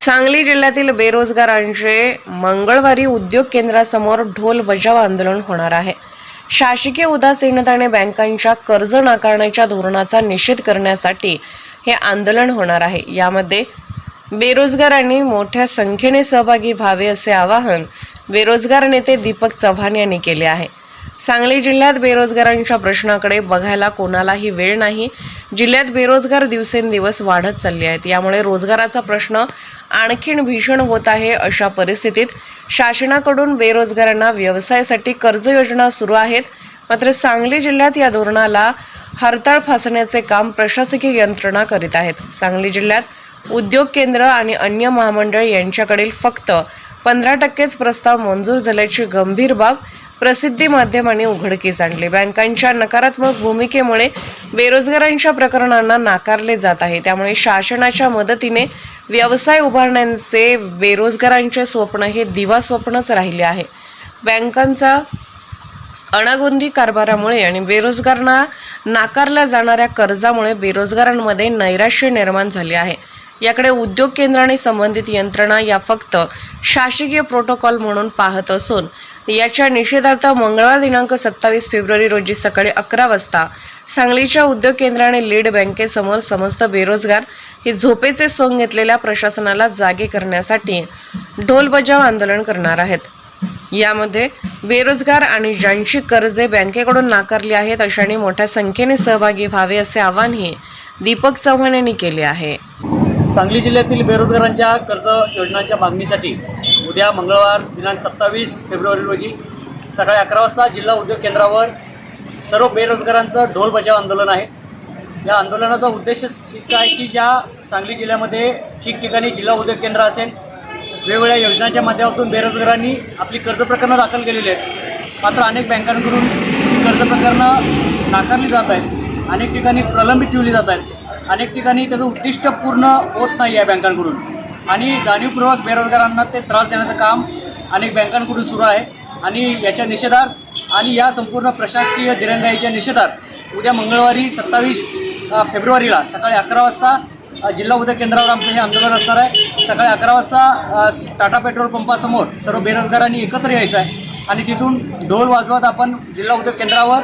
सांगली जिल्ह्यातील बेरोजगारांचे मंगळवारी उद्योग केंद्रासमोर ढोल बजाव आंदोलन होणार आहे. शासकीय उदासीनताने बँकांच्या कर्ज नाकारण्याच्या धोरणाचा निषेध करण्यासाठी हे आंदोलन होणार आहे. यामध्ये बेरोजगारांनी मोठ्या संख्येने सहभागी व्हावे असे आवाहन बेरोजगार नेते दीपक चव्हाण यांनी केले आहे. सांगली जिल्ह्यात बेरोजगारांच्या प्रश्नाकडे बघायला कोणालाही वेळ नाही. जिल्ह्यात बेरोजगार दिवसेंदिवस वाढत चालले आहेत. यामुळे रोजगाराचा प्रश्न आणखीन भीषण होत आहे अशा परिस्थितीत शासनाकडून बेरोजगारांना व्यवसायासाठी कर्ज योजना सुरू आहेत. मात्र सांगली जिल्ह्यात या धोरणाला हरताळ फासण्याचे काम प्रशासकीय यंत्रणा करीत आहेत. सांगली जिल्ह्यात उद्योग केंद्र आणि अन्य महामंडळ यांच्याकडील फक्त पंधरा टक्केच प्रस्ताव मंजूर झाल्याची गंभीर बाब प्रसिद्धी माध्यमांनी उघडकीस आणले. बँकांच्या नकारात्मक भूमिकेमुळे बेरोजगारांच्या प्रकरणांना नाकारले जात आहे. त्यामुळे शासनाच्या मदतीने व्यवसाय उभारण्याचे बेरोजगारांचे स्वप्न हे दिवा स्वप्नच राहिले आहे. बँकांचा अणागोंदी कारभारामुळे आणि बेरोजगारांना नाकारल्या जाणाऱ्या कर्जामुळे बेरोजगारांमध्ये नैराश्य निर्माण झाले आहे. याकडे उद्योग केंद्राने संबंधित यंत्रणा या फक्त शासकीय प्रोटोकॉल म्हणून पाहत असून याच्या निषेधार्थ मंगळवार दिनांक सत्तावीस फेब्रुवारी रोजी सकाळी अकरा वाजता सांगलीच्या उद्योग केंद्राने लीड बँकेसमोर समस्त बेरोजगार हे झोपेचे सोंग घेतलेल्या प्रशासनाला जागे करण्यासाठी ढोल बजाव आंदोलन करणार आहेत. यामध्ये बेरोजगार आणि ज्यांची कर्जे बँकेकडून नाकारली आहेत अशांनी मोठ्या संख्येने सहभागी व्हावे असे आवाहनही दीपक चव्हाण यांनी केले आहे. सांगली जिल्ह्यातील बेरोजगारांच्या कर्ज योजनांच्या मागणीसाठी उद्या मंगळवार दिनांक सत्तावीस फेब्रुवारी रोजी सकाळी अकरा वाजता जिल्हा उद्योग केंद्रावर सर्व बेरोजगारांचं ढोल बजाव आंदोलन आहे. या आंदोलनाचा उद्देश इतका आहे की ज्या सांगली जिल्ह्यामध्ये ठिकठिकाणी जिल्हा उद्योग केंद्र असेल वेगवेगळ्या योजनांच्या माध्यमातून बेरोजगारांनी आपली कर्ज प्रकरणं दाखल केलेली आहेत. मात्र अनेक बँकांकडून कर्ज प्रकरणं नाकारली जात आहेत. अनेक ठिकाणी प्रलंबित ठेवली जात आहेत. अनेक ठिकाणी त्याचं उद्दिष्ट पूर्ण होत नाही आहे बँकांकडून. आणि जाणीवपूर्वक बेरोजगारांना ते त्रास देण्याचं काम अनेक बँकांकडून सुरू आहे. आणि याच्या निषेधार्थ आणि या संपूर्ण प्रशासकीय दिरंगाईच्या निषेधार्थ उद्या मंगळवारी सत्तावीस फेब्रुवारीला सकाळी अकरा वाजता जिल्हा उद्योग केंद्रावर आमचं हे आंदोलन असणार आहे. सकाळी अकरा वाजता टाटा पेट्रोल पंपासमोर सर्व बेरोजगारांनी एकत्र यायचं आहे. आणि तिथून ढोल वाजवत आपण जिल्हा उद्योग केंद्रावर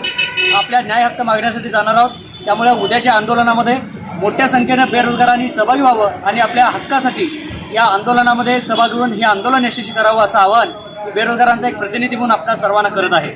आपल्या न्याय हक्क मागण्यासाठी जाणार आहोत. त्यामुळे उद्याच्या आंदोलनामध्ये मोठ्या संख्येनं बेरोजगारांनी सहभागी व्हावं आणि आपल्या हक्कासाठी या आंदोलनामध्ये सहभागी होऊन हे आंदोलन यशस्वी करावं असं आवाहन बेरोजगारांचा एक प्रतिनिधी म्हणून आपल्या सर्वांना करत आहे.